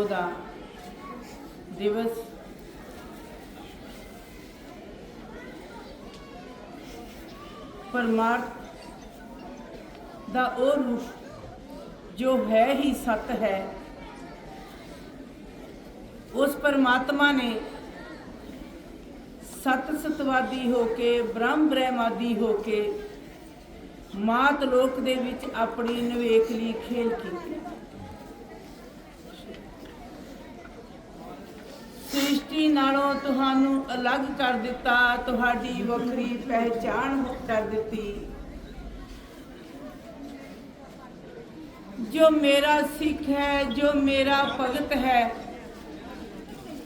26 ਦਾ ਦਿਵਸ ਪਰਮਾਰਥ ਦਾ ਉਹ ਰੂਪ ਜੋ ਹੈ ਹੀ ਸਤ ਹੈ, ਉਸ ਪਰਮਾਤਮਾ ਨੇ ਸਤ ਸਤਵਾਦੀ ਹੋ ਕੇ, ਬ੍ਰਹਮ ਬ੍ਰਹਮਾਦੀ ਹੋ ਕੇ ਮਾਤ ਲੋਕ ਦੇ ਵਿੱਚ ਆਪਣੀ ਨਿਵੇਕ ਲਈ ਖੇਲ ਕੀਤੀ। ਸ੍ਰਿਸ਼ਟੀ ਨਾਲੋਂ ਤੁਹਾਨੂੰ ਅਲੱਗ ਕਰ ਦਿੱਤਾ, ਤੁਹਾਡੀ ਵੱਖਰੀ ਪਹਿਚਾਣ ਕਰ ਦਿੱਤੀ। ਜੋ ਮੇਰਾ ਸਿੱਖ ਹੈ, ਜੋ ਮੇਰਾ ਭਗਤ ਹੈ,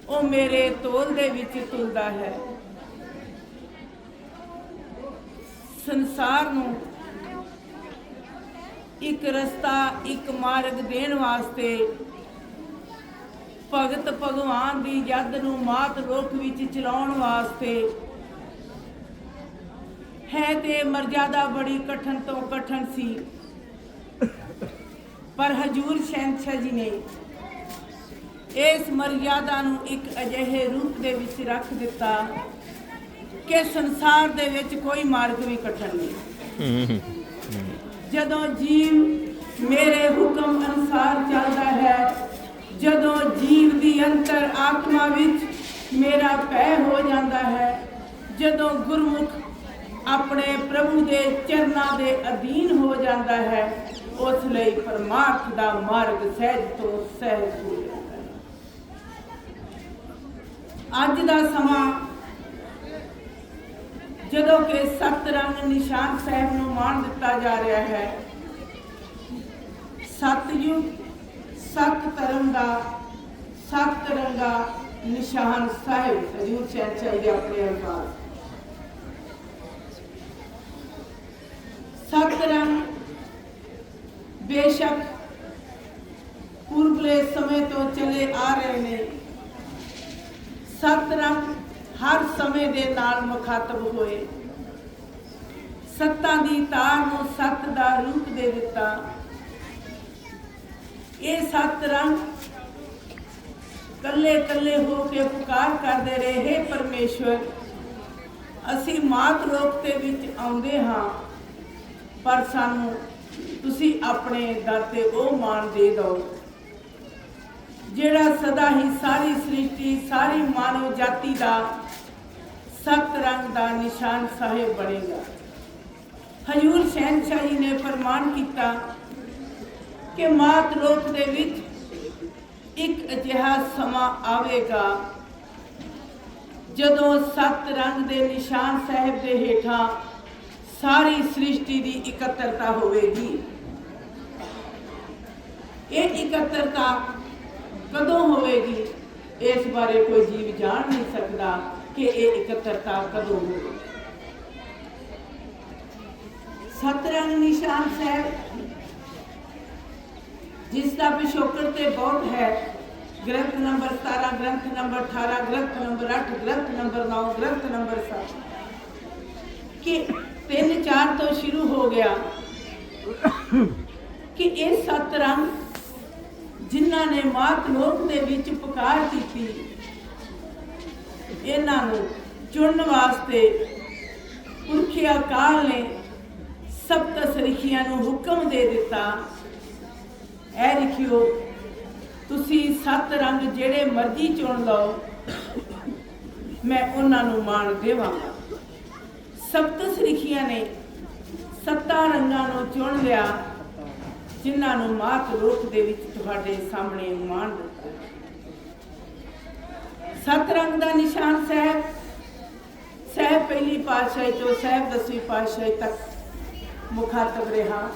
ਉਹ ਮੇਰੇ ਤੋਲ ਦੇ ਵਿੱਚ ਤੁਲਦਾ ਹੈ। ਸੰਸਾਰ ਨੂੰ ਇੱਕ ਰਸਤਾ, ਇੱਕ ਮਾਰਗ ਦੇਣ ਵਾਸਤੇ ਭਗਤ ਭਗਵਾਨ ਦੀ ਯੱਦ ਨੂੰ ਮਾਤ ਲੋਕ ਵਿੱਚ ਚਲਾਉਣ ਵਾਸਤੇ ਹੈ ਤੇ ਮਰਜ਼ਾਦਾ ਬੜੀ ਕਠਨ ਤੋਂ ਕਠਨ ਸੀ। ਪਰ ਹਜੂਰ ਸ਼ਹਿਨशाह ਜੀ ਨੇ ਇਸ ਮਰਜ਼ਾਦਾ ਨੂੰ ਇੱਕ ਅਜਿਹੇ ਰੂਪ ਦੇ ਵਿੱਚ ਰੱਖ ਦਿੱਤਾ ਕਿ ਸੰਸਾਰ ਦੇ ਵਿੱਚ ਕੋਈ ਮਾਰਗ ਵੀ ਕਠਨ ਨਹੀਂ। ਜਦੋਂ ਜੀਵ ਮੇਰੇ ਹੁਕਮ ਅਨੁਸਾਰ ਚੱਲਦਾ ਹੈ ਜਦੋਂ ਜੀਵ ਦੀ ਅੰਤਰ ਆਤਮਾ ਵਿੱਚ ਮੇਰਾ ਪੈ ਹੋ ਜਾਂਦਾ ਹੈ, ਜਦੋਂ ਗੁਰਮੁਖ ਆਪਣੇ ਪ੍ਰਭੂ ਦੇ ਚਰਨਾਂ ਦੇ ਅਧੀਨ ਹੋ ਜਾਂਦਾ ਹੈ, ਉਸ ਲਈ ਪਰਮਾਰਥ ਦਾ ਮਾਰਗ ਸਹਿਜ ਤੋਂ ਸਹਿਜ ਹੋ ਜਾਂਦਾ ਹੈ। ਅੱਜ ਦਾ ਸਮਾਂ ਜਦੋਂ ਕਿ ਸਤ ਰੰਗ ਨਿਸ਼ਾਨ ਸਾਹਿਬ ਨੂੰ ਮਾਣ ਦਿੱਤਾ ਜਾ ਰਿਹਾ ਹੈ, ਸਤਯੁਗ ਸਤ ਧਰਮ ਦਾ ਸਤ ਰੰਗਾ ਨਿਸ਼ਾਨ ਸਾਹਿਬ ਹਜੂਰ ਸਾਹਿਬ ਦੇ ਆਪਣੇ ਅਲਫਾਜ਼ ਸਤ ਰੰਗ ਬੇਸ਼ੱਕ ਪੁਰਬਲੇ ਸਮੇਂ ਤੋਂ ਚਲੇ ਆ ਰਹੇ ਨੇ। ਸਤ ਰੰਗ ਹਰ ਸਮੇਂ ਦੇ ਨਾਲ ਮੁਖਾਤਬ ਹੋਏ। ਸੱਤਾਂ ਦੀ ਤਾਰ ਨੂੰ ਸੱਤ ਦਾ ਰੂਪ ਦੇ ਦਿੱਤਾ। ਇਹ ਸੱਤ ਰੰਗ ਕੱਲੇ ਕੱਲੇ ਹੋ ਕੇ ਪੁਕਾਰ ਕਰਦੇ ਰਹੇ। ਪਰਮੇਸ਼ਵਰ, ਅਸੀਂ ਮਾਤ ਲੋਕ ਦੇ ਵਿੱਚ ਆਉਂਦੇ ਹਾਂ, ਪਰ ਸਾਨੂੰ ਤੁਸੀਂ ਆਪਣੇ ਦਰ ਤੇ ਉਹ ਮਾਣ ਦੇ ਦਿਓ, ਜਿਹੜਾ ਸਦਾ ਹੀ ਸਾਰੀ ਸ੍ਰਿਸ਼ਟੀ, ਸਾਰੀ ਮਾਨਵ ਜਾਤੀ ਦਾ ਸਤ ਰੰਗ ਦਾ ਨਿਸ਼ਾਨ ਸਾਹਿਬ ਬਣੇਗਾ। ਹਜੂਰ ਸ਼ਹਿਨशाह ਨੇ ਫਰਮਾਨ ਕੀਤਾ ਕਿ ਮਾਤ ਲੋਕ ਦੇ ਵਿੱਚ ਇੱਕ ਅਜਿਹਾ ਸਮਾਂ ਆਵੇਗਾ, ਜਦੋਂ ਸੱਤ ਰੰਗ ਦੇ ਨਿਸ਼ਾਨ ਸਾਹਿਬ ਦੇ ਹੇਠਾਂ ਸਾਰੀ ਸ੍ਰਿਸ਼ਟੀ ਦੀ ਇਕੱਤਰਤਾ ਹੋਵੇਗੀ। ਇਹ ਇਕੱਤਰਤਾ ਕਦੋਂ ਹੋਵੇਗੀ, ਇਸ ਬਾਰੇ ਕੋਈ ਜੀਵ ਜਾਣ ਨਹੀਂ ਸਕਦਾ ਕਿ ਇਹ ਇਕੱਤਰਤਾ ਕਦੋਂ ਹੋਵੇਗੀ। ਸੱਤ ਰੰਗ ਨਿਸ਼ਾਨ ਸਾਹਿਬ ਜਿਸ ਦਾ ਪਿਛੋਕੜ ਤੇ ਬਹੁਤ ਹੈ। ਗ੍ਰੰਥ ਨੰਬਰ 17 ਗ੍ਰੰਥ ਨੰਬਰ 18 ਗ੍ਰੰਥ ਨੰਬਰ 8 ਗ੍ਰੰਥ ਨੰਬਰ 9 ਗ੍ਰੰਥ ਨੰਬਰ 7 ਕਿ ਤਿੰਨ ਚਾਰ ਤੋਂ ਸ਼ੁਰੂ ਹੋ ਗਿਆ ਕਿ ਇਹ ਸੱਤ ਰੰਗ ਜਿਨ੍ਹਾਂ ਨੇ ਮਾਤ ਲੋਕ ਦੇ ਵਿੱਚ ਪੁਕਾਰ ਕੀਤੀ, ਇਹਨਾਂ ਨੂੰ ਚੁਣਨ ਵਾਸਤੇ ਪੁਰਖਿਆ ਕਾਲ ਨੇ ਸਪਤ ਸ੍ਰਿਖੀਆਂ ਨੂੰ ਹੁਕਮ ਦੇ ਦਿੱਤਾ। ਇਹ ਲਿਖਿਓ, ਤੁਸੀਂ ਸੱਤ ਰੰਗ ਜਿਹੜੇ ਮਰਜ਼ੀ ਚੁਣ ਲਓ, ਮੈਂ ਉਹਨਾਂ ਨੂੰ ਮਾਣ ਦੇਵਾਂਗਾ। ਸਪਤ ਸ੍ਰਿਖੀਆਂ ਨੇ, ਸੱਤਾਂ ਰੰਗਾਂ ਨੂੰ ਚੁਣ ਲਿਆ, ਜਿਨ੍ਹਾਂ ਨੂੰ ਮਾਤ ਰੂਪ ਦੇ ਵਿੱਚ ਤੁਹਾਡੇ ਸਾਹਮਣੇ ਮਾਣ ਦਿੱਤਾ। ਸੱਤ ਰੰਗ ਦਾ ਨਿਸ਼ਾਨ ਸਾਹਿਬ, ਸਹਿਬ ਪਹਿਲੀ ਪਾਤਸ਼ਾਹੀ ਤੋਂ ਸਹਿਬ ਦਸਵੀਂ ਪਾਤਸ਼ਾਹੀ ਤੱਕ ਮੁਖਾਤਬ ਰਿਹਾ।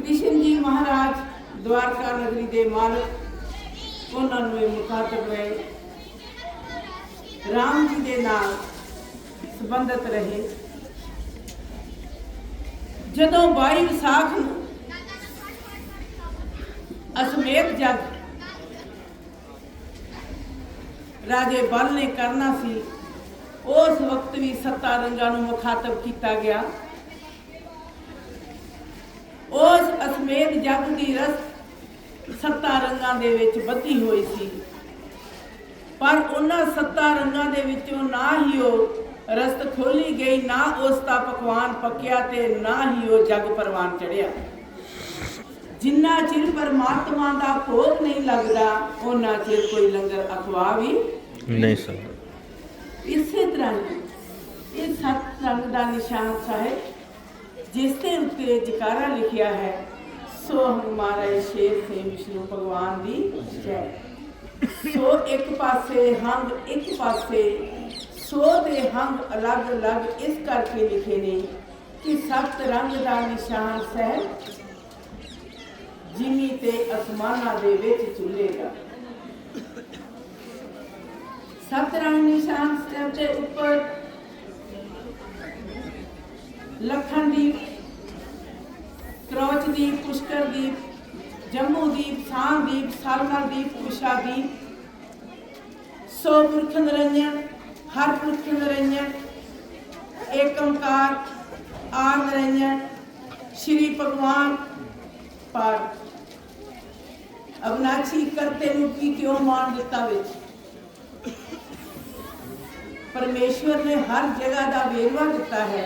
ਕ੍ਰਿਸ਼ਨ ਜੀ ਮਹਾਰਾਜ, ਦਵਾਰਕਾ ਨਗਰੀ ਦੇ ਮਾਲਕ, ਉਹਨਾਂ ਨੂੰ ਮੁਖਾਤਬ ਰਹੇ ਰਾਮ ਜੀ ਦੇ ਨਾਲ ਸੰਬੰਧਿਤ ਰਹੇ। ਜਦੋਂ 22 ਵਿਸਾਖ ਨੂੰ ਅਸਮੇਤ ਜਗ ਰਾਜੇ ਬਲ ਨੇ ਕਰਨਾ ਸੀ, ਉਸ ਵਕਤ ਵੀ ਸੱਤਾ ਰੰਗਾਂ ਨੂੰ ਮੁਖਾਤਬ ਕੀਤਾ ਗਿਆ। ਉਸ ਅਸਮੇਤ ਜਗ ਦੀ ਰਸ ਸੱਤਾ ਰੰਗਾਂ ਦੇ ਵਿੱਚ ਬੱਧੀ ਹੋਈ ਸੀ। ਪਰ ਉਹਨਾਂ ਸੱਤਾ ਰੰਗਾਂ ਦੇ ਵਿੱਚੋਂ ਨਾ ਹੀ ਉਹ ਰਸਤ ਖੋਲੀ ਗਈ ਨਾ ਉਸ ਦਾ ਪਕਵਾਨ ਪੱਕਿਆ ਤੇ ਨਾ ਹੀ ਉਹ ਜਗ ਪਰਵਾਨ ਚੜਿਆ ਜਿੰਨਾ ਚਿਰ ਪਰਮਾਤਮਾ ਦਾ ਭੋਗ ਨਹੀਂ ਲੱਗਦਾ ਉਹਨਾਂ ਚਿਰ ਕੋਈ ਲੰਗਰ ਅਖਵਾ ਵੀ ਨਹੀਂ ਸਰ। ਇਸੇ ਤਰ੍ਹਾਂ ਇਹ ਸੱਤ ਰੰਗ ਦਾ ਨਿਸ਼ਾਨ ਸਾਹਿਬ ਜਿਸ ਦੇ ਉੱਤੇ ਜਕਾਰਾ ਲਿਖਿਆ ਹੈ ਸੋ ਹਮਾਰਾ ਸ਼ੇਰ ਸੇ ਵਿਸ਼ਨੂੰ ਭਗਵਾਨ ਦੀ ਜੈ। ਸੋ ਇੱਕ ਪਾਸੇ ਹੰਗ, ਇੱਕ ਪਾਸੇ ਸੋ ਦੇ ਹੰਗ ਅਲੱਗ-ਅਲੱਗ ਇਸ ਕਰਕੇ ਲਿਖੇ ਨੇ ਕਿ ਸੱਤ ਰੰਗ ਦਾ ਨਿਸ਼ਾਨ ਸਾਹਿਬ ਜਿਮੀ ਤੇ ਅਸਮਾਨਾਂ ਦੇ ਵਿੱਚ ਚੁੱਲੇਗਾ ਸੱਤ ਰੰਗ ਨਿਸ਼ਾਨ ਸਾਹਿਬ ਦੇ ਉੱਪਰ ਲਖਨ ਦੀਪ ਕਰੋਚ ਦੀਪ, ਪੁਸ਼ਕਰ ਦੀਪ, ਜੰਮੂ ਦੀਪ ਸਾਂ ਦੀਪ ਸਾਲਨਾ ਦੀਪ ਸੋ ਪੁਰਖ ਨਿਰੰਜਨ ਹਰ ਪੁਰਖ ਨਿਰੰਜਨ ਏਕ ਓੰਕਾਰ ਆ ਨਿਰੰਜਨ ਸ਼੍ਰੀ ਭਗਵਾਨ ਪਰ ਅਬਨਾਚੀ ਕਰਤੇ ਨੂੰ ਕੀ ਕਿਉਂ ਮਾਨ ਦਿੱਤਾ ਵਿੱਚ? ਪਰਮੇਸ਼ਵਰ ਨੇ ਹਰ ਜਗ੍ਹਾ ਦਾ ਵੇਰਵਾ ਦਿੱਤਾ ਹੈ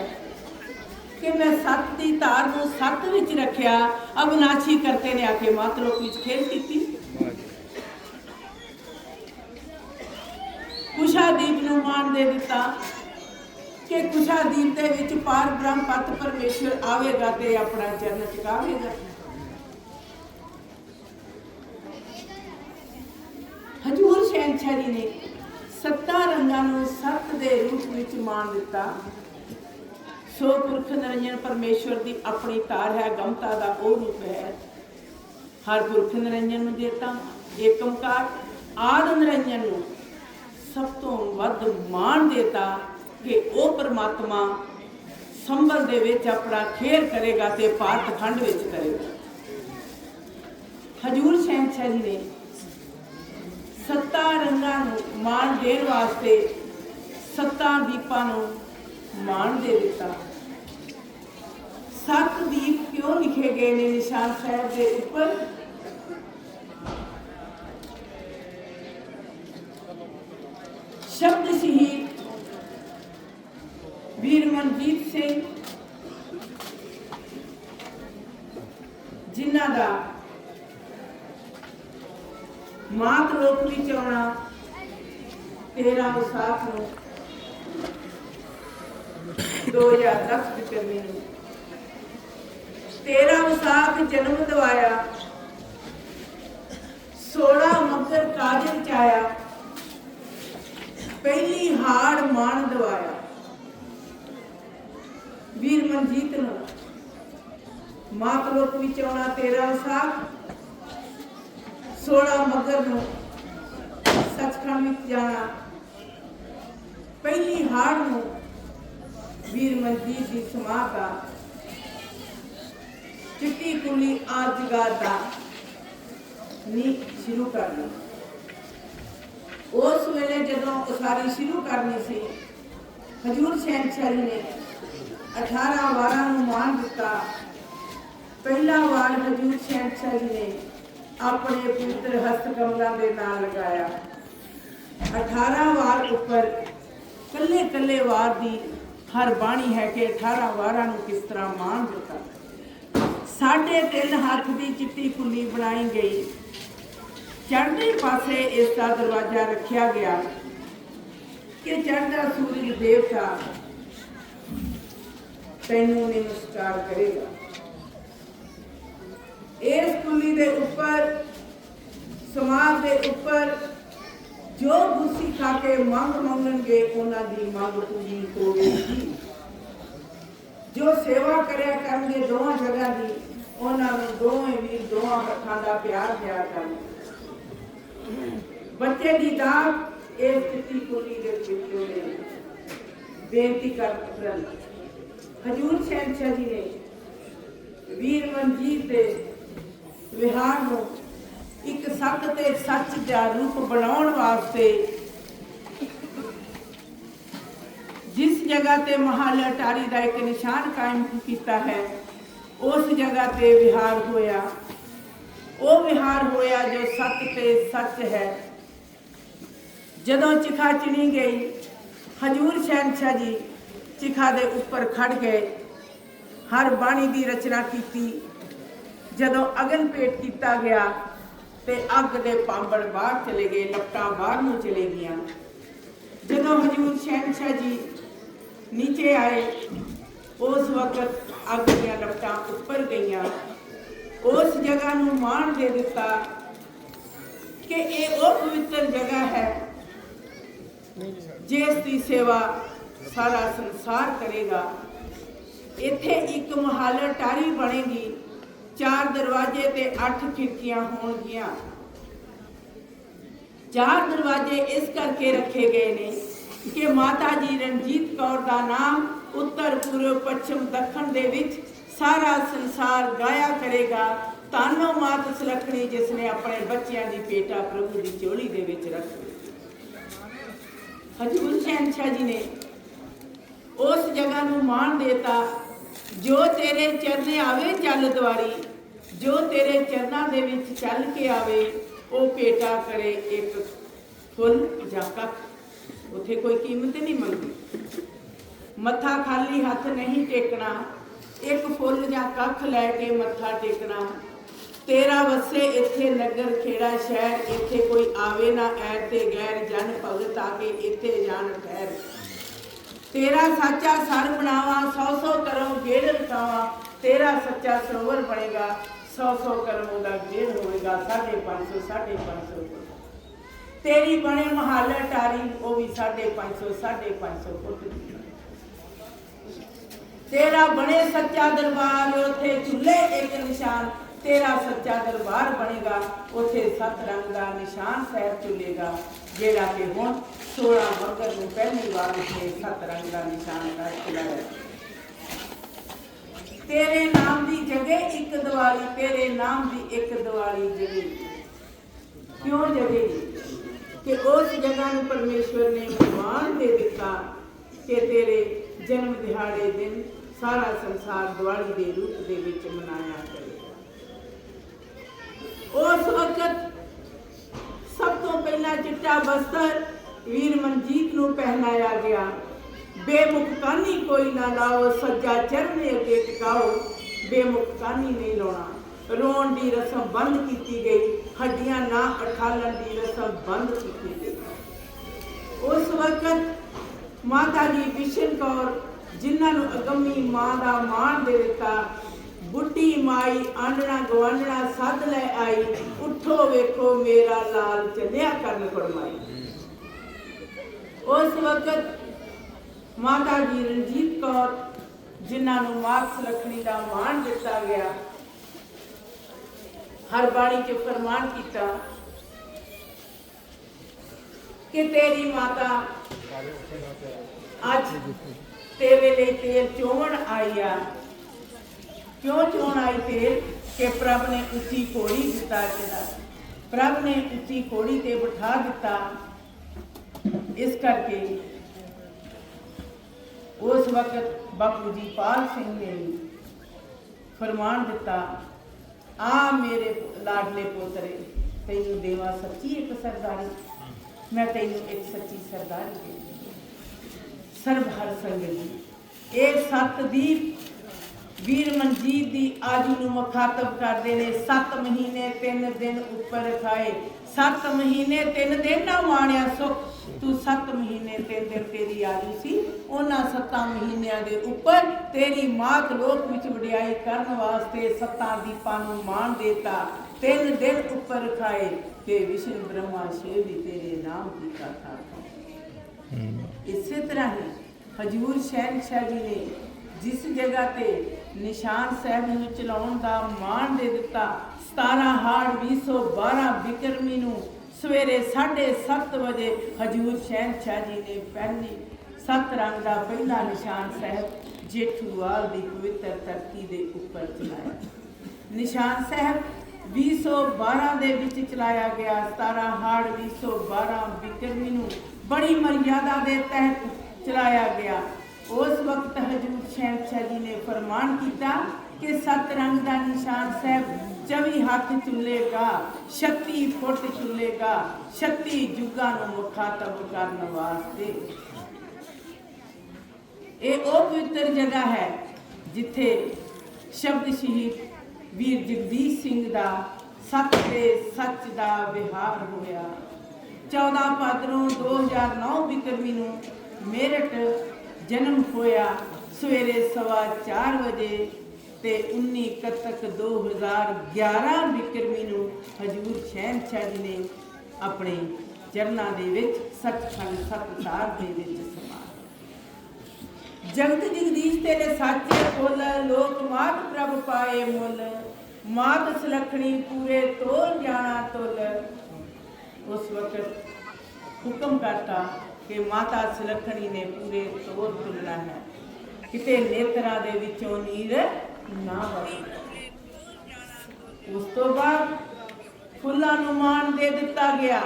ਕਿ ਮੈਂ ਸੱਤ ਦੀ ਧਾਰ ਵਿੱਚ ਰੱਖਿਆ ਅਬਨਾਚੀ ਕਰਤੇ ਨੇ ਆ ਕੇ ਮਾਤਲੋਕ ਵਿੱਚ ਖੇਲ ਕੁਸ਼ਾਦੀਪ ਨੂੰ ਮਾਨ ਦੇ ਦਿੱਤਾ ਕਿ ਕੁਸ਼ਾਦੀਪ ਦੇ ਵਿੱਚ ਪਾਰ ਬ੍ਰਹਮ ਪਤ ਪਰਮੇਸ਼ਵਰ ਆਵੇਗਾ ਤੇ ਆਪਣਾ ਚਰਨ ਟਿਕਾਵੇਗਾ ਹਜੂਰ ਸ਼ਹਿਨशाह ਜੀ ਨੇ ਸੱਤਾ ਰੰਗਾਂ ਨੂੰ ਸੱਤ ਦੇ ਰੂਪ ਵਿੱਚ ਮਾਨ ਦਿੱਤਾ। ਸੋ ਪੁਰਖ ਨਿਰੰਜਨ ਪਰਮੇਸ਼ਵਰ ਦੀ ਆਪਣੀ ਤਾਰ ਹੈ, ਗਮਤਾ ਦਾ ਉਹ ਰੂਪ ਹੈ। ਹਰ ਪੁਰਖ ਨਿਰੰਜਨ ਨੂੰ ਦੇਤਾ ਏਕ ਓੰਕਾਰ ਆਦ ਨਿਰੰਜਨ ਨੂੰ ਸਭ ਤੋਂ ਵੱਧ ਮਾਣ ਦੇਤਾ ਕਿ ਉਹ ਪਰਮਾਤਮਾ ਸੰਭਲ ਦੇ ਵਿੱਚ ਆਪਣਾ ਖੇਰ ਕਰੇਗਾ ਤੇ ਭਾਰਤ ਖੰਡ ਵਿੱਚ ਕਰੇਗਾ। ਹਜੂਰ ਸ਼ਹਿਨशाह ਜੀ ਨੇ ਸੱਤਾ ਰੰਗਾਂ ਨੂੰ ਮਾਣ ਦੇਣ ਵਾਸਤੇ ਸੱਤਾ ਦੀਪਾਂ ਨੂੰ ਮਾਣ ਦੇ ਦਿੱਤਾ। ਸੱਤ ਦੀਪ ਕਿਉਂ ਲਿਖੇ ਗਏ ਨੇ ਨਿਸ਼ਾਨ ਸਾਹਿਬ ਦੇ ਉੱਪਰ? ਸ਼ਬਦ ਸ਼ਹੀਦ ਵੀਰ ਮਨਜੀਤ ਸਿੰਘ, ਜਿਨ੍ਹਾਂ ਦਾ ਮਾਤ ਲੋਕ ਵਿੱਚ ਆਉਣਾ 13 ਵਿਸਾਖ ਨੂੰ 2010 ਵਿੱਚ ਨੂੰ 13 ਵਿਸਾਖ ਜਨਮ ਦਵਾਇਆ। 16 ਮਕਰ ਕਾਜ ਵਿੱਚ ਪਹਿਲੀ ਹਾੜ ਮਾਣ ਦਵਾਇਆ। ਵੀਰ ਮਨਜੀਤ ਨੂੰ, ਮਾਤ ਲੋਕ ਵਿੱਚ ਆਉਣਾ 13 ਵਿਸਾਖ 16 ਮਗਰ ਨੂੰ ਸੱਚਖੰਡ ਵਿੱਚ ਜਾਣਾ। ਪਹਿਲੀ ਹਾੜ ਨੂੰ ਵੀਰ ਮਨਜੀਤ ਦੀ ਸਮਾਧਾ ਚਿੱਟੀ ਕੁਲੀ ਆਜਗਾ ਦਾ ਨੀ ਸ਼ੁਰੂ ਕਰਨੀ। ਉਸ ਵੇਲੇ ਜਦੋਂ ਉਸਾਰੀ ਸ਼ੁਰੂ ਕਰਨੀ ਸੀ, ਹਜੂਰ ਸ਼ਹਿਨशाह ਨੇ 18 ਵਾਰਾਂ ਨੂੰ ਮਾਨ ਦਿੱਤਾ। ਪਹਿਲਾ ਵਾਰ ਹਜੂਰ ਸ਼ਹਿਨशाह ਨੇ ਆਪਣੇ ਪੁੱਤਰ ਹਸਤ ਕਮਲਾ ਦੇ ਨਾਲ ਲਗਾਇਆ। 18 ਵਾਰ ਉੱਪਰ ਕੱਲੇ ਕੱਲੇ ਵਾਰ ਦੀ ਹਰ ਬਾਣੀ ਹੈ ਕਿ 18 ਵਾਰਾਂ ਨੂੰ ਕਿਸ ਤਰ੍ਹਾਂ ਮਾਨ ਦਿੱਤਾ। ਸਾਢੇ ਤਿੰਨ ਹੱਥ ਦੀ ਚਿੱਟੀ ਫੁੱਲੀ ਬਣਾਈ ਗਈ। ਚੜ੍ਹਦੇ ਪਾਸੇ ਇਸ ਦਾ ਦਰਵਾਜ਼ਾ ਰੱਖਿਆ ਗਿਆ ਕਿ ਚੜ੍ਹਦਾ ਸੂਰਜ ਦੇਵਤਾ ਤੈਨੂੰ ਨਮਸਕਾਰ ਕਰੇਗਾ। ਇਸ ਕੁਲੀ ਦੇ ਉੱਪਰ ਸਮਾਜ ਦੇ ਉੱਪਰ ਜੋ ਗੁੱਸੀ ਖਾ ਕੇ ਮੰਗ ਮੰਗਣਗੇ, ਉਹਨਾਂ ਦੀ ਮੰਗ ਪੂਰੀ ਹੋਵੇਗੀ ਜੋ ਸੇਵਾ ਕਰਿਆ ਕਰਨਗੇ ਦੋਹਾਂ ਜਗ੍ਹਾ ਦੀ, ਉਹਨਾਂ ਨੂੰ ਦੋਵੇਂ ਵੀਰ ਦੋਹਾਂ ਹੱਥਾਂ ਦਾ ਪਿਆਰ ਦਿਆ ਕਰਨਗੇ ਬੱਚੇ ਦੀ ਦਾਤ ਇਸ ਚਿੱਟੀ ਕੁਲੀ ਦੇ ਵਿੱਚੋਂ ਨੇ ਬੇਨਤੀ ਕਰਨ ਹਜੂਰ ਸ਼ਹਿਨशाह ਜੀ ਨੇ ਵੀਰ ਮਨਜੀਤ ਦੇ ਵਿਹਾਰ ਨੂੰ ਇੱਕ ਸੱਤ ਤੇ ਸੱਚ ਦਾ ਰੂਪ ਬਣਾਉਣ ਵਾਸਤੇ ਜਿਸ ਜਗ੍ਹਾ ਤੇ ਮਹਾਲਾ ਟਾਰੀ ਦਾ ਇੱਕ ਨਿਸ਼ਾਨ ਕਾਇਮ ਕੀਤਾ ਹੈ, ਉਸ ਜਗ੍ਹਾ ਤੇ ਵਿਹਾਰ ਹੋਇਆ। ਉਹ ਵਿਹਾਰ ਹੋਇਆ ਜੋ ਸਤ ਤੇ ਸੱਚ ਹੈ। ਜਦੋਂ ਚਿਖਾ ਚਿਣੀ ਗਈ, ਹਜੂਰ ਸ਼ਹਿਨशाह ਜੀ ਚਿਖਾ ਦੇ ਉੱਪਰ ਖੜ ਗਏ। ਹਰ ਬਾਣੀ ਦੀ ਰਚਨਾ ਕੀਤੀ। ਜਦੋਂ ਅਗਨ ਪੇਟ ਕੀਤਾ ਗਿਆ, ਤੇ ਅੱਗ ਦੇ ਪਾਂਬੜ ਬਾਹਰ ਚਲੇ ਗਏ ਲਪਟਾਂ ਬਾਹਰ ਨੂੰ ਚਲੇ ਗਈਆਂ। ਜਦੋਂ ਹਜੂਰ ਸ਼ਹਿਨशाह ਜੀ ਨੀਚੇ ਆਏ। ਉਸ ਵਕਤ ਅੱਗ ਦੀਆਂ ਲਪਟਾਂ ਉੱਪਰ ਗਈਆਂ। ਉਸ ਜਗ੍ਹਾ ਨੂੰ ਮਾਣ ਦੇ ਦਿੱਤਾ ਕਿ ਇਹ ਉਹ ਪਵਿੱਤਰ ਜਗ੍ਹਾ ਹੈ, ਜਿਸ ਦੀ ਸੇਵਾ ਸਾਰਾ ਸੰਸਾਰ ਕਰੇਗਾ। ਇੱਥੇ ਇੱਕ ਮਹਾਲ ਟਾਰੀ ਬਣੇਗੀ। ਚਾਰ ਦਰਵਾਜ਼ੇ ਤੇ ਅੱਠ ਖਿੜਕੀਆਂ ਹੋਣਗੀਆਂ। ਚਾਰ ਦਰਵਾਜ਼ੇ ਇਸ ਕਰਕੇ ਰੱਖੇ ਗਏ ਨੇ ਕਿ ਮਾਤਾ ਜੀ ਰਣਜੀਤ ਕੌਰ ਦਾ ਨਾਮ ਉੱਤਰ, ਪੂਰਬ, ਪੱਛਮ, ਦੱਖਣ ਦੇ ਵਿੱਚ ਸਾਰਾ ਸੰਸਾਰ ਗਾਇਆ ਕਰੇਗਾ। ਤਾਨੋ ਮਾਤ ਸੁਲੱਖਣੀ ਜਿਸ ਨੇ ਆਪਣੇ ਬੱਚਿਆਂ ਦੀ ਪੇਟਾ ਪ੍ਰਭੂ ਦੀ ਚੋਲੀ ਦੇ ਵਿੱਚ ਰੱਖ ਦਿੱਤੀ। ਹਜੂਰ ਸ਼ਹਿਨशाह ਜੀ ਨੇ ਉਸ ਜਗ੍ਹਾ ਨੂੰ ਮਾਣ ਦੇਤਾ, ਜੋ ਤੇਰੇ ਚਰਨੇ ਆਵੇ ਚੱਲ ਦਵਾਰੀ ਜੋ ਤੇਰੇ ਚਰਨਾਂ ਦੇ ਵਿੱਚ ਚੱਲ ਕੇ ਆਵੇ, ਉਹ ਪੇਟਾ ਕਰੇ ਇੱਕ ਫੁੱਲ ਜਾਂ ਕੱਖ। ਉਥੇ ਕੋਈ ਕੀਮਤ ਨਹੀਂ ਮੰਗਦੀ। ਮੱਥਾ ਖਾਲੀ ਹੱਥ ਨਹੀਂ ਟੇਕਣਾ, ਇੱਕ ਫੁੱਲ ਜਾਂ ਕੱਖ ਲੈ ਕੇ ਮੱਥਾ ਟੇਕਣਾ। ਤੇਰਾ ਵਸੇ ਇੱਥੇ ਨਗਰ ਖੇੜਾ ਸ਼ਹਿਰ, ਇੱਥੇ ਕੋਈ ਆਵੇ ਨਾ ਐਰ ਤੇ ਗੈਰ, ਜਨ ਭਗਤ ਆ ਕੇ ਇੱਥੇ ਜਾਣ ਠਹਿਰ। ਤੇਰਾ ਸੱਚਾ ਸਰ ਬਣਾਵਾ, ਸੌ ਸੌ ਕਰਮ ਗੇੜ ਲਟਾਵਾ, ਤੇਰਾ ਸੱਚਾ ਸਰੋਵਰ ਬਣੇਗਾ, ਸੌ ਸੌ ਕਰਮ ਦਾ ਗੇੜ ਹੋਵੇਗਾ 550 550 ਤੇਰੀ ਬਣੇ ਮਹਾਲ ਟਾਰੀ, ਉਹ ਵੀ 550 550 ਫੁੱਟ ਦੀ ਤੇਰਾ ਬਣੇ ਸੱਚਾ ਦਰਬਾਰ, ਉੱਥੇ ਚੁੱਲੇ ਇੱਕ ਨਿਸ਼ਾਨ। ਤੇਰਾ ਸੱਚਾ ਦਰਬਾਰ ਬਣੇਗਾ, ਉੱਥੇ ਸੱਤ ਰੰਗ ਦਾ ਨਿਸ਼ਾਨ ਸਾਹਿਬ ਚੁੱਲੇਗਾ ਜਿਹੜਾ ਕਿ ਹੁਣ 16 ਮਗਰ ਨੂੰ ਪਹਿਲੀ ਵਾਰ ਉੱਥੇ ਸੱਤ ਰੰਗ ਦਾ ਨਿਸ਼ਾਨ ਦਾ ਚੁੱਲਾਇਆ ਤੇਰੇ ਨਾਮ ਦੀ ਜਗੇ ਇੱਕ ਦੀਵਾਲੀ, ਤੇਰੇ ਨਾਮ ਦੀ ਇੱਕ ਦੀਵਾਲੀ ਜਗੇ ਕਿਉਂ ਜਗੇਗੀ ਕਿ ਉਸ ਜਗ੍ਹਾ ਨੂੰ ਪਰਮੇਸ਼ਵਰ ਨੇ ਮਾਨ ਦੇ ਦਿੱਤਾ ਕਿ ਤੇਰੇ ਜਨਮ ਦਿਹਾੜੇ ਦਿਨ ਸਾਰਾ ਸੰਸਾਰ ਦੀਵਾਲੀ ਦੇ ਰੂਪ ਦੇ ਵਿੱਚ ਮਨਾਇਆ ਕਰੇਗਾ ਉਸ ਵਕਤ ਸਭ ਤੋਂ ਪਹਿਲਾਂ ਚਿੱਟਾ ਬਸਤਰ ਵੀਰ ਮਨਜੀਤ ਨੂੰ ਪਹਿਨਾਇਆ ਗਿਆ। ਬੇਮੁਖ ਕਾਨੀ ਕੋਈ ਨਾ ਲਾਓ, ਸੱਜਾ ਚਰਨੇ ਅੱਗੇ ਟਿਕਾਓ। ਬੇਮੁਖ ਕਾਨੀ ਨਹੀਂ ਲਾਉਣਾ। ਰੋਣ ਦੀ ਰਸਮ ਬੰਦ ਕੀਤੀ ਗਈ। ਹੱਡੀਆਂ ਨਾ ਅਠਾਲਣ ਦੀ ਰਸਮ ਬੰਦ ਕੀਤੀ। ਗਈ ਉਸ ਵਕਤ ਮਾਤਾ ਜੀ ਬਿਸ਼ਨ ਕੌਰ, ਜਿਨ੍ਹਾਂ ਨੂੰ ਅਗੰਮੀ ਮਾਂ ਦਾ ਮਾਣ ਦੇ ਦਿੱਤਾ, ਬੁੱਢੀ ਮਾਈ ਆਂਡਣਾ ਗਵਾਂਡਣਾ ਸੱਦ ਲੈ ਆਈ, ਉੱਠੋ ਵੇਖੋ ਮੇਰਾ ਲਾਲ ਚੱਲਿਆ ਕਰਨ ਕੁੜਮਾਈ ਉਸ ਵਕਤ ਮਾਤਾ ਜੀ ਰਣਜੀਤ ਕੌਰ, ਜਿਨ੍ਹਾਂ ਨੂੰ ਮਾਤ ਸੁਲੱਖਣੀ ਦਾ ਮਾਣ ਦਿੱਤਾ ਗਿਆ ਹਰ ਬਾਣੀ 'ਚ ਫਰਮਾਨ ਕੀਤਾ ਕਿ ਤੇਰੀ ਮਾਤਾ ਅੱਜ ਤੇਰੇ ਲਈ ਤੇਲ ਚੋਣ ਆਈ ਆ। ਕਿਉਂ ਚੋਣ ਆਈ ਤੇਲ? ਕਿ ਪ੍ਰਭ ਨੇ ਉੱਚੀ ਘੋੜੀ ਦਿੱਤਾ ਜਿਹੜਾ। ਪ੍ਰਭ ਨੇ ਉੱਚੀ ਘੋੜੀ ਤੇ ਬਿਠਾ ਦਿੱਤਾ। ਇਸ ਕਰਕੇ ਉਸ ਵਕਤ ਬਾਪੂ ਜੀ ਪਾਲ ਸਿੰਘ ਨੇ ਫਰਮਾਨ ਦਿੱਤਾ ਆ ਮੇਰੇ ਲਾਡਲੇ ਪੋਤਰੇ ਤੈਨੂੰ ਦੇਵਾ ਸੱਚੀ ਇੱਕ ਸਰਦਾਰੀ ਮੈਂ ਤੈਨੂੰ ਇੱਕ ਸੱਚੀ ਸਰਦਾਰੀ ਦੇ ਸਰਬ ਹਰ ਸੰਗਤ ਜੀ ਇਹ ਸਤਦੀਪ ਵੀਰ ਮਨਜੀਤ ਦੀ ਆਜੂ ਨੂੰ ਮੁਖਾਤਬ ਕਰਦੇ ਨੇ 7 ਮਹੀਨੇ 3 ਦਿਨ ਉੱਪਰ ਖਾਏ। 7 ਮਹੀਨੇ 3 ਦਿਨ ਨਾ ਮਾਣਿਆ ਸੁਖ। ਤੂੰ 7 ਮਹੀਨੇ 3 ਦਿਨ ਤੇਰੀ ਆਜੂ ਸੀ। ਉਹਨਾਂ 7 ਮਹੀਨਿਆਂ ਦੇ ਉੱਪਰ ਤੇਰੀ ਮਾਤ ਲੋਕ ਵਿੱਚ ਵਡਿਆਈ ਕਰਨ ਵਾਸਤੇ ਸੱਤਾਂ ਦੀਪਾਂ ਨੂੰ ਮਾਣ ਦੇਤਾ। ਤਿੰਨ ਦਿਨ ਉੱਪਰ ਖਾਏ। ਤੇ ਵਿਸ਼ਨ ਬ੍ਰਹਮਾ ਸ਼ਿਵ ਵੀ ਤੇਰੇ ਨਾਮ ਦੀ ਕਥਾ ਇਸੇ ਤਰ੍ਹਾਂ ਹੀ ਹਜੂਰ ਸ਼ਹਿਨशाह ਜੀ ਨੇ ਜਿਸ ਜਗ੍ਹਾ ਤੇ ਨਿਸ਼ਾਨ ਸਾਹਿਬ ਨੂੰ ਚਲਾਉਣ ਦਾ ਮਾਣ ਦੇ ਦਿੱਤਾ। 17 ਹਾੜ 2012 ਬਿਕਰਮੀ ਨੂੰ ਸਵੇਰੇ 7:30 ਵਜੇ ਹਜੂਰ ਸ਼ਹਿਨशाह ਜੀ ਨੇ ਪਹਿਲੀ ਸੱਤ ਰੰਗ ਦਾ ਪਹਿਲਾ ਨਿਸ਼ਾਨ ਸਾਹਿਬ ਜੇਠੂਵਾਲ ਦੀ ਪਵਿੱਤਰ ਧਰਤੀ ਦੇ ਉੱਪਰ ਚਲਾਇਆ। ਨਿਸ਼ਾਨ ਸਾਹਿਬ 212 ਦੇ ਵਿੱਚ ਚਲਾਇਆ ਗਿਆ। 17 ਹਾੜ 212 ਬਿਕਰਮੀ ਨੂੰ ਬੜੀ ਮਰਿਆਦਾ ਦੇ ਤਹਿਤ ਚਲਾਇਆ ਗਿਆ। ਉਸ ਵਕਤ ਹਜੂਰ ਸ਼ਹਿਨशाह ਜੀ ਨੇ ਫਰਮਾਨ ਕੀਤਾ ਕਿ ਸੱਤ ਰੰਗ ਦਾ ਨਿਸ਼ਾਨ ਸਾਹਿਬ 24 ਹੱਥ ਚੁੱਲੇਗਾ 36 ਫੁੱਟ ਚੁੱਲੇਗਾ 36 ਜੁਗਾਂ ਨੂੰ ਮੁਖਾਤਬ ਕਰਨ ਵਾਸਤੇ। ਇਹ ਉਹ ਪਵਿੱਤਰ ਜਗ੍ਹਾ ਹੈ ਜਿੱਥੇ ਸ਼ਬਦ ਸ਼ਹੀਦ ਵੀਰ ਜਗਦੀਸ਼ ਸਿੰਘ ਦਾ ਸੱਚ ਤੇ ਸੱਚ ਦਾ ਵਿਹਾਰ ਹੋਇਆ। 14 ਭਾਦਰੋਂ 2009 ਬਿਕਰਮੀ ਨੂੰ ਮੇਰਠ ਜਨਮ ਹੋਇਆ ਸਵੇਰੇ ਸਵਾ 4 ਵਜੇ ਤੇ 19 ਕੱਤਕ 2011 ਬਿਕਰਮੀ ਨੂੰ ਹਜੂਰ ਸ਼ਹਿਨशाह ਜੀ ਨੇ ਆਪਣੇ ਚਰਨਾਂ ਦੇ ਵਿੱਚ ਸੱਚਖੰਡ ਸਤਿਕਾਰ ਦੇ ਵਿੱਚ ਸਮਾਇਆ ਜਗਤ ਜਗਦੀਸ਼ ਤੇਰੇ ਸਾਚੇ ਫੁੱਲ, ਲੋਕ ਮਾਤ ਪ੍ਰਭ ਪਾਏ ਮੁੱਲ, ਮਾਤ ਸੁਲਖਣੀ ਪੂਰੇ ਤੋਲ ਜਾਣਾ ਤੁਲ। ਉਸ ਵਕਤ ਹੁਕਮ ਕਰਤਾ ਕਿ ਮਾਤਾ ਸੁਲੱਖਣੀ ਨੇ ਪੂਰੇ ਤੋਲ ਤੁਲਣਾ ਹੈ। ਕਿਤੇ ਨੇਤਰਾਂ ਦੇ ਵਿੱਚੋਂ ਨੀਰ ਨਾ ਵਗੇ ਉਸ ਤੋਂ ਬਾਅਦ ਫੁੱਲਾਂ ਨੂੰ ਮਾਣ ਦੇ ਦਿੱਤਾ ਗਿਆ।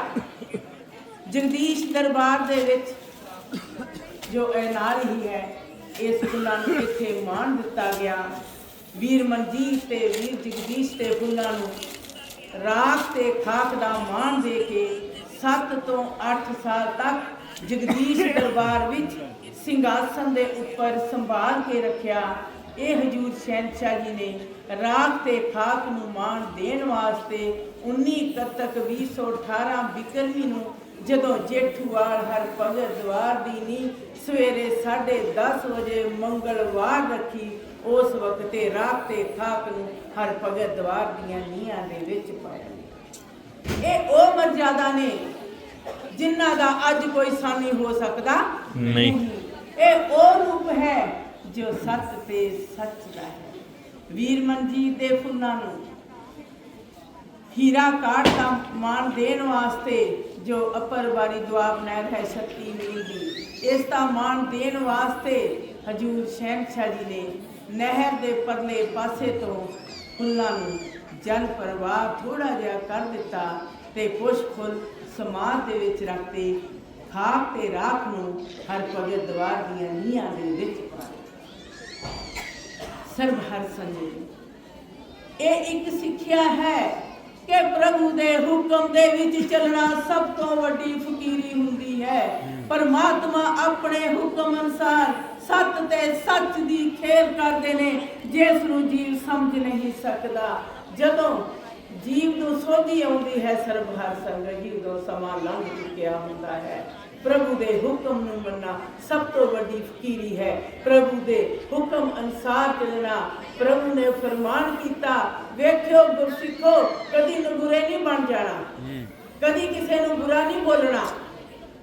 ਜਗਦੀਸ਼ ਦਰਬਾਰ ਦੇ ਵਿੱਚ ਜੋ ਇਹ ਹੀ ਹੈ, ਇਸ ਫੁੱਲਾਂ ਨੂੰ ਇੱਥੇ ਮਾਣ ਦਿੱਤਾ ਗਿਆ? ਵੀਰ ਮਨਜੀਤ ਤੇ ਵੀਰ ਜਗਦੀਸ਼ ਤੇ ਫੁੱਲਾਂ ਨੂੰ ਰਾਤ ਤੇ ਖਾਕ ਦਾ ਮਾਣ ਦੇ ਕੇ 7 ਤੋਂ 8 ਸਾਲ ਤੱਕ ਜਗਦੀਸ਼ ਦਰਬਾਰ ਵਿੱਚ ਸਿੰਘਾਸਨ ਦੇ ਉੱਪਰ ਸੰਭਾਲ ਕੇ ਰੱਖਿਆ। ਇਹ ਹਜੂਰ ਸ਼ਹਿਨशाह ਜੀ ਨੇ ਰਾਖ ਤੇ ਖਾਕ ਨੂੰ ਮਾਣ ਦੇਣ ਵਾਸਤੇ 19 ਕੱਤਕ 2018 ਬਿਕਰਮੀ ਨੂੰ ਜਦੋਂ ਜੇਠੂਵਾਲ ਹਰ ਭਗਤ ਦਵਾਰ ਦੀ ਨੀ ਸਵੇਰੇ 10:30 ਵਜੇ ਮੰਗਲਵਾਰ ਰੱਖੀ, ਉਸ ਵਕਤ ਤੇ ਰਾਤ ਤੇ ਖਾਕ ਨੂੰ ਹਰ ਭਗਤ ਦਵਾਰ ਦੀਆਂ ਨੀਹਾਂ ਦੇ ਵਿੱਚ ਪਾਇਆ। ਇਹ ਉਹ ਮਰਜ਼ਾਦਾ ਨੇ ਜਿਨ੍ਹਾਂ ਦਾ ਅੱਜ ਕੋਈ ਸਾਨੀ ਹੋ ਸਕਦਾ ਨਹੀਂ। ਇਹ ਉਹ ਰੂਪ ਹੈ ਜੋ ਸੱਚ ਤੇ ਸੱਚ ਦਾ ਹੈ ਵੀਰ ਮਨਜੀਤ ਦੇ ਫੁੱਲਾਂ ਨੂੰ ਹੀਰਾ ਕਾਟ ਦਾ ਮਾਣ ਦੇਣ ਵਾਸਤੇ ਜੋ ਅਪਰ ਵਾਰੀ ਦੁਆਬ ਨਹਿਰ ਹੈ 36 ਮੀਲ ਦੀ ਇਸ ਦਾ ਮਾਣ ਦੇਣ ਵਾਸਤੇ ਹਜੂਰ ਸ਼ਹਿਨशाह ਜੀ ਨੇ ਨਹਿਰ ਦੇ ਪਰਲੇ ਪਾਸੇ ਤੋਂ ਫੁੱਲਾਂ ਨੂੰ ਜਲ ਪ੍ਰਵਾਹ ਥੋੜਾ ਜਿਹਾ ਕਰ ਦਿੱਤਾ ਤੇ ਪੁਸ਼ਪ ਫੁੱਲ ਸਮਾਜ ਦੇ ਵਿੱਚ ਰੱਖਤੇ ਖਾਕ ਤੇ ਰਾਖ ਨੂੰ ਹਰ ਭਗਤ ਦਵਾਰ ਦੀਆਂ ਨੀਹਾਂ ਦੇ ਵਿੱਚ ਪਾ ਸਰਬ ਹਰ ਸੰਜੇ, ਇਹ ਇੱਕ ਸਿੱਖਿਆ ਹੈ ਕਿ ਪ੍ਰਭੂ ਦੇ ਹੁਕਮ ਦੇ ਵਿੱਚ ਚੱਲਣਾ ਸਭ ਤੋਂ ਵੱਡੀ ਫਕੀਰੀ ਹੁੰਦੀ ਹੈ। ਪਰਮਾਤਮਾ ਆਪਣੇ ਹੁਕਮ ਅਨੁਸਾਰ ਸੱਤ ਤੇ ਸੱਚ ਦੀ ਖੇਲ ਕਰਦੇ ਨੇ, ਜਿਸ ਨੂੰ ਜੀਵ ਸਮਝ ਨਹੀਂ ਸਕਦਾ। ਜਦੋਂ ਜੀਵ ਨੂੰ ਸੋਝੀ ਆਉਂਦੀ ਹੈ ਸਰਬ ਹਰ ਸੰਗ ਜੀਵ ਦਾ ਸਮਾਂ ਲੰਘ ਚੁੱਕਿਆ ਹੁੰਦਾ ਹੈ। ਪ੍ਰਭੂ ਦੇ ਹੁਕਮ ਨੂੰ ਮੰਨਣਾ ਸਭ ਤੋਂ ਵੱਡੀ ਫਕੀਰੀ ਹੈ। ਪ੍ਰਭੂ ਦੇ ਹੁਕਮ ਅਨਸਾਰ ਚੱਲਣਾ ਪ੍ਰਭੂ ਨੇ ਫਰਮਾਨ ਕੀਤਾ ਵੇਖਿਓ ਗੁਰਸਿੱਖੋ ਕਦੀ ਨਗੁਰੇ ਨਹੀਂ ਬਣ ਜਾਣਾ ਕਦੀ ਕਿਸੇ ਨੂੰ ਬੁਰਾ ਨਹੀਂ ਬੋਲਣਾ।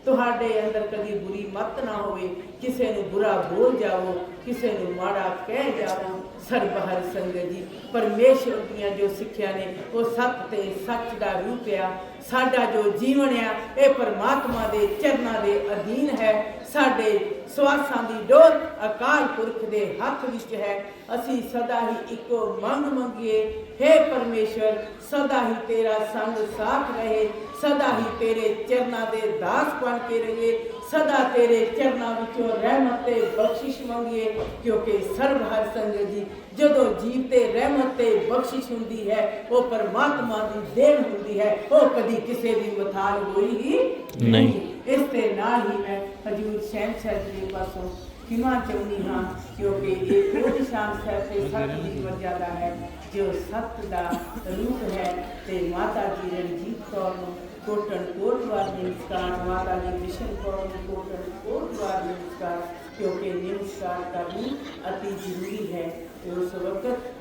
ਤੁਹਾਡੇ ਅੰਦਰ ਕਦੀ ਬੁਰੀ ਮਤ ਨਾ ਹੋਵੇ ਕਿਸੇ ਨੂੰ ਬੁਰਾ ਬੋਲ ਜਾਵੋ ਕਿਸੇ ਨੂੰ ਮਾੜਾ ਕਹਿ ਜਾਵੋ। ਸਰਬ ਹਰ ਸੰਗਤ ਜੀ ਪਰਮੇਸ਼ਰ ਦੀਆਂ ਜੋ ਸਿੱਖਿਆ ਨੇ, ਉਹ ਸੱਚ ਤੇ ਸੱਚ ਦਾ ਰੂਪ ਆ। ਸਾਡਾ ਜੋ ਜੀਵਨ ਆ, ਇਹ ਪਰਮਾਤਮਾ ਦੇ ਚਰਨਾਂ ਦੇ ਅਧੀਨ ਹੈ। ਸਾਡੇ ਸਵਾਸਾਂ ਦੀ ਡੋਰ ਅਕਾਲ ਪੁਰਖ ਦੇ ਹੱਥ ਵਿੱਚ ਹੈ ਅਸੀਂ ਸਦਾ ਹੀ ਇੱਕੋ ਮੰਗ ਮੰਗੀਏ हे ਪਰਮੇਸ਼ਰ ਸਦਾ ਹੀ ਤੇਰਾ ਸੰਗ ਸਾਥ ਰਹੇ ਸਦਾ ਹੀ ਤੇਰੇ ਚਰਨਾਂ ਦੇ ਦਾਸ ਬਣ ਕੇ ਰਹੀਏ ਸਦਾ ਤੇਰੇ ਚਰਨਾਂ ਵਿੱਚੋਂ ਰਹਿਮਤ ਤੇ ਬਖਸ਼ਿਸ਼ ਮੰਗੀਏ ਕਿਉਂਕਿ ਸਰਬ ਹਰ ਸੰਗਤ ਜੀ ਜਦੋਂ ਜੀਵ ਤੇ ਰਹਿਮਤ ਤੇ ਬਖਸ਼ਿਸ਼ ਹੁੰਦੀ ਹੈ ਉਹ ਪਰਮਾਤਮਾ ਦੀ ਦੇਣ ਹੁੰਦੀ ਹੈ ਉਹ ਕਦੀ ਕਿਸੇ ਦੀ ਮਥਾਲ ਹੋਈ ਹੀ ਨਹੀਂ। ਇਸ ਦੇ ਨਾਲ ਹੀ ਮੈਂ ਹਜੂਰ ਸ਼ਹਿਨशाह ਜੀ ਦੇ ਪਾਸੋਂ ਖਿਮਾ ਚਾਹੁੰਦੀ ਹਾਂ ਕਿਉਂਕਿ ਇਹ ਉਹ ਨਿਸ਼ਾਨ ਸਾਹਿਬ ਤੇ ਸੱਤ ਦੀ ਮਰਜ਼ਾਦਾ ਹੈ ਜੋ ਸੱਤ ਦਾ ਰੂਪ ਹੈ ਤੇ ਮਾਤਾ ਜੀ ਰਣਜੀਤ ਕੌਰ ਨੂੰ ਕੋਟਣ ਕੋਟਵਾਰ ਦੇ ਨਮਸਕਾਰ ਮਾਤਾ ਜੀ ਵਿਸ਼ਨ ਕੌਰ ਨੂੰ ਕੋਟਣ ਕੋਟਵਾਰ ਦੇ ਨਮਸਕਾਰ ਕਿਉਂਕਿ ਨਮਸਕਾਰ ਕਰਨੀ ਅਤੀ ਜ਼ਰੂਰੀ ਹੈ ਤੇ ਉਸ ਵਕਤ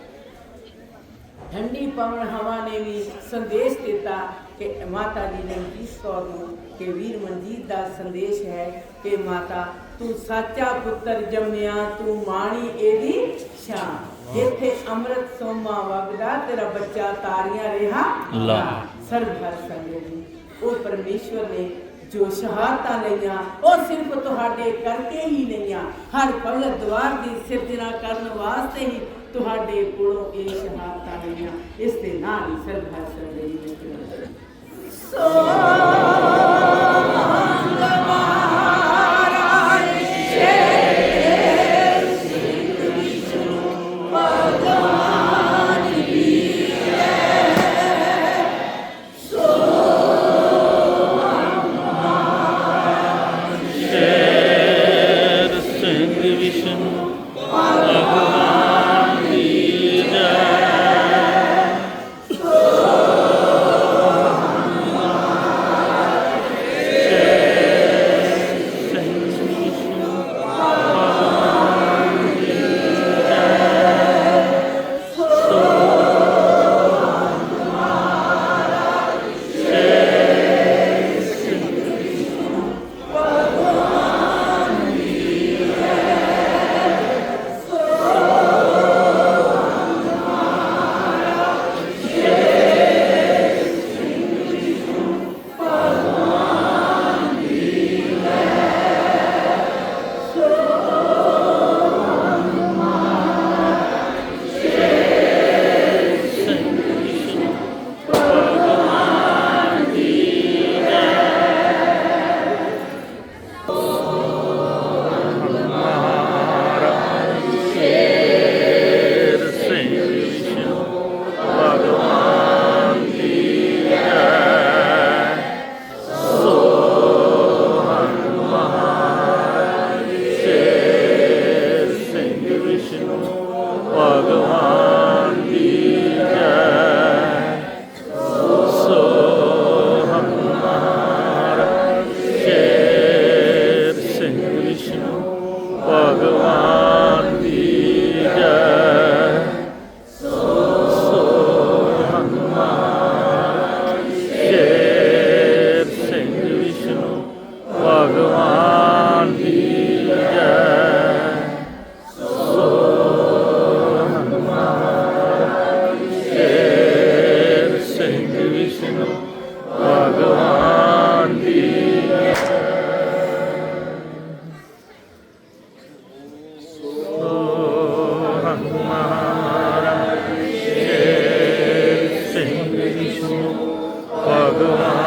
ਵੀ ਸੰਦੇਸ਼ ਦਿੱਤਾ ਕਿ ਮਾਤਾ ਜੀ ਨੇ ਇਸ ਕੌਰ ਨੂੰ ਕਿ ਵੀਰ ਮਨਜੀਤ ਦਾ ਸੰਦੇਸ਼ ਹੈ ਕਿ ਮਾਤਾ ਤੂੰ ਸੱਚਾ ਪੁੱਤਰ ਜੰਮਿਆ ਤੂੰ ਮਾਣੀ ਇਹਦੀ ਸ਼ਾਨ। ਜਿੱਥੇ ਅੰਮ੍ਰਿਤ ਸੋਮਾ ਵਗਦਾ ਤੇਰਾ ਬੱਚਾ ਤਾਰੀਆਂ ਰਿਹਾ ਲਾ। ਸਰਬ ਹਰ ਸੰਗਤ ਉਹ ਪਰਮੇਸ਼ਵਰ ਨੇ ਜੋ ਸ਼ਹਾਦਤਾਂ ਲਈਆਂ ਉਹ ਸਿਰਫ ਤੁਹਾਡੇ ਕਰਕੇ ਹੀ ਲਈਆਂ। ਹਰ ਭਗਤ ਦਵਾਰ ਦੀ ਸਿਰਜਣਾ ਕਰਨ ਵਾਸਤੇ ਹੀ ਤੁਹਾਡੇ ਕੋਲੋਂ ਇਹ ਸ਼ਹਾਦਤਾਂ ਲਈਆਂ ਇਸ ਦੇ ਨਾਲ ਹੀ ਸਰਬ ਹਰ ਸੰਗਤ ਜੀ ਸੋ jogando.